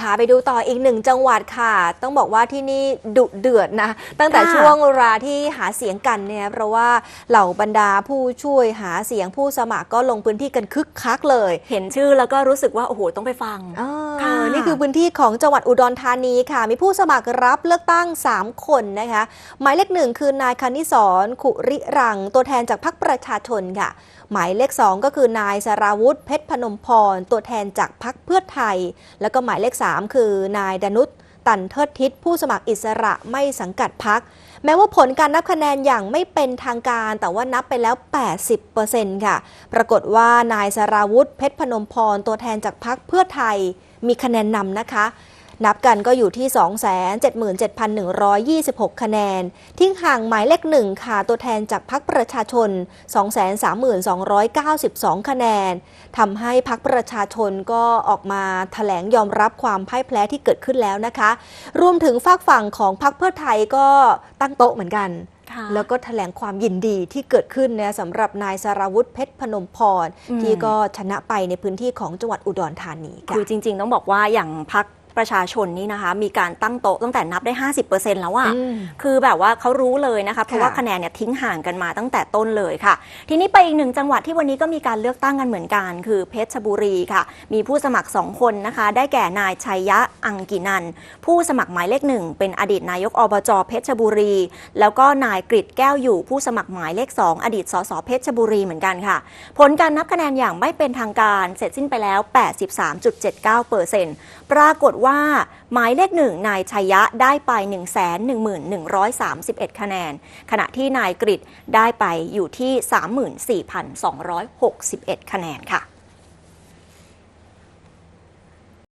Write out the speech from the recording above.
พาไปดูต่ออีกหนึ่งจังหวัดค่ะ ต้องบอกว่าที่นี่ดุเดือดนะ ตั้งแต่ค่ะช่วงเวลาที่หาเสียงกันเนี่ยเพราะว่าเหล่าบรรดาผู้ช่วยหาเสียงผู้สมัครก็ลงพื้นที่กันคึกคักเลย เห็นชื่อแล้วก็รู้สึกว่า โอ้โห ต้องไปฟังอ่าค่ะ นี่คือพื้นที่ของจังหวัดอุดรธานีค่ะ มีผู้สมัครรับเลือกตั้ง 3 คนนะคะ หมายเลขหนึ่งคือนายคณิสรขุริรัง ตัวแทนจากพรรคประชาชนค่ะ หมายเลข 2 ก็คือนายสราวุธเพชรพนมพร ตัวแทนจากพรรคเพื่อไทย แล้วก็หมายเลข 3 คือนายดนุษตันเทิดทิศผู้สมัครอิสระไม่สังกัดพรรคแม้ว่าผลการนับคะแนนอย่างไม่เป็นทางการ แต่ว่านับไปแล้ว 80%ค่ะ ปรากฏว่านายสราวุธเพชรพนมพร ตัวแทนจากพรรคเพื่อไทย มีคะแนนนำนะคะ นับกันก็อยู่ที่ 277,126 คะแนน ทิ้งห่างหมายเลขหนึ่งค่ะตัวแทนจากพรรคประชาชน 232,292 คะแนนทำให้พรรคประชาชนก็ออกมาแถลงยอมรับความพ่ายแพ้ที่เกิดขึ้นแล้วนะคะ รวมถึงฝากฝั่งของพรรคเพื่อไทยก็ตั้งโต๊ะเหมือนกันค่ะแล้วก็แถลงความยินดีที่เกิดขึ้นนะสำหรับนายสราวุธเพชรพนมพรอืมที่ก็ชนะไปในพื้นที่ของจังหวัดอุดรธานีค่ะคือจริง ๆ ต้องบอกว่าอย่างพัก ประชาชนนี่นะคะ มีการตั้งโต๊ะตั้งแต่นับได้ 50%แล้วอะอืมคือแบบว่าเขารู้เลยนะคะ เพราะว่าคะแนนเนี่ยทิ้งห่างกันมาตั้งแต่ต้นเลยค่ะ ทีนี้ไปอีกหนึ่งจังหวัดที่วันนี้ก็มีการเลือกตั้งกันเหมือนกัน คือเพชรบุรีค่ะ มีผู้สมัครสองคนนะคะ ได้แก่นายชัยยะอังกินัน ผู้สมัครหมายเลขหนึ่งเป็นอดีตนายกอบจเพชรบุรี แล้วก็นายกริดแก้วอยู่ ผู้สมัครหมายเลขสองอดีตสสเพชรบุรีเหมือนกันค่ะ ผลการนับคะแนนอย่างไม่เป็นทางการเสร็จสิ้นไปแล้ว 83.79%ปรากฏว่า หมายเลขหนึ่งนายชัยยะได้ไป 111,131 คะแนน ขณะที่นายกริดได้ไปอยู่ที่ 34,261 คะแนนค่ะ